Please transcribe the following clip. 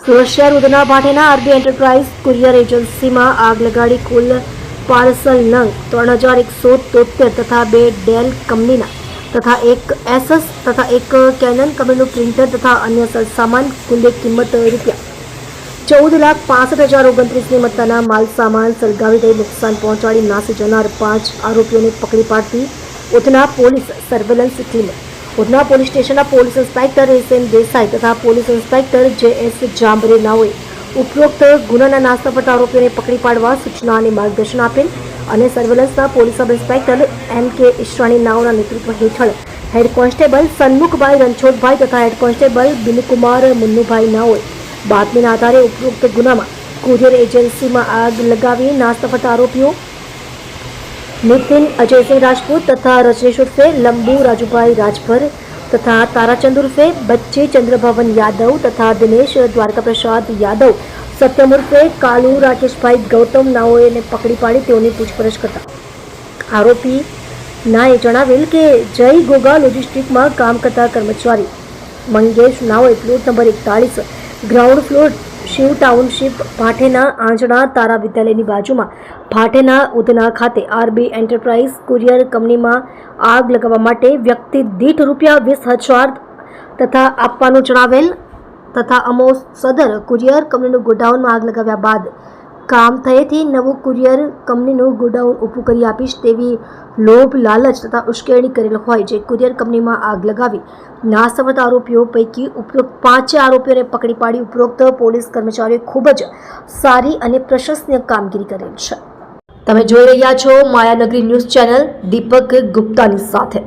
સુરત શહેર Udhna Bhatena RB enterprise courier એજન્સીમાં આગ લગાડી કુલ પાર્સલ નંગ ત્રણ હજાર એકસો તોતેર તથા બે ડેલ કંપનીના તથા એક એસએસ તથા એક કેનન કંપનીનું પ્રિન્ટર તથા અન્ય સામાન કુલ કિંમત રૂપિયા ચૌદ લાખ પાસઠ હજાર ઓગણત્રીસની મત્તાના માલ સામાન સળગાવી દઈ નુકસાન પહોંચાડી નાસી જનાર પાંચ આરોપીઓને પકડી પાડતી ઉધના પોલીસ સર્વેલન્સ ટીમે ઉધના પોલીસ સ્ટેશનના police inspector S M Desai તથા police inspector J S Jambare નાઓએ ઉપરોક્ત ગુનાના નાસ્તા પડતા આરોપીઓને પકડી પાડવા સૂચના અને માર્ગદર્શન આપેલ અને સર્વેલન્સના પોલીસ સબ ઇન્સ્પેક્ટર એમ કે ઈશ્રાણી નાઓના નેતૃત્વ હેઠળ હેડ કોન્સ્ટેબલ સન્મુખભાઈ રણછોડભાઈ તથા હેડ કોન્સ્ટેબલ બિનુકુમાર મુન્નુભાઈ નાઓએ બાતમીના આધારે ઉપરોક્ત ગુનામાં કુરિયર એજન્સીમાં આગ લગાવી નાસ્તા આરોપીઓ નિતિન, અજયસિંહ રાજપૂત તથા રજનીશ ઉર્ફે લંબુ, રાજુભાઈ રાજભર તથા તારાચંદ ઉર્ફે બચ્ચી, ચંદ્રભવન યાદવ તથા દિનેશ દ્વારકા પ્રસાદ યાદવ. સત્યમ ઉર્ફે કાલુ, રાકેશભાઈ ગૌતમ નાઓને પકડી પાડી તેઓની પૂછપરછ કરતા. આરોપી નાએ જણાવેલ કે જય ગોગા લોજિસ્ટિકમાં કામ કરતા કર્મચારી મંગેશ નાઓએ plot number એકતાળીસ, ground floor Shiv township Bhatena Anjana Tara વિદ્યાલયની બાજુમાં. ભાટેના ઉધના ખાતે આરબી એન્ટરપ્રાઇઝ કુરિયર કંપનીમાં આગ લગાવવા માટે વ્યક્તિ દીઠ રૂપિયા વીસ હજાર તથા આપવાનું જણાવેલ તથા અમો સદર કુરિયર કંપનીનું ગોડાઉનમાં આગ લગાવ્યા બાદ કામ થયેથી નવું કુરિયર કંપનીનું ગોડાઉન ઊભું કરી આપીશ તેવી લોભ, લાલચ તથા ઉશ્કેરણી કરેલ હોય જે કુરિયર કંપનીમાં આગ લગાવી. નાસવત આરોપીઓ પૈકી ઉપરોક્ત પાંચે આરોપીઓને પકડી પાડી ઉપરોક્ત પોલીસ કર્મચારીઓએ ખૂબ જ સારી અને પ્રશંસનીય કામગીરી કરેલ છે. તમે જોઈ રહ્યા છો માયાનગરી ન્યૂઝ ચેનલ દીપક ગુપ્તાની સાથે.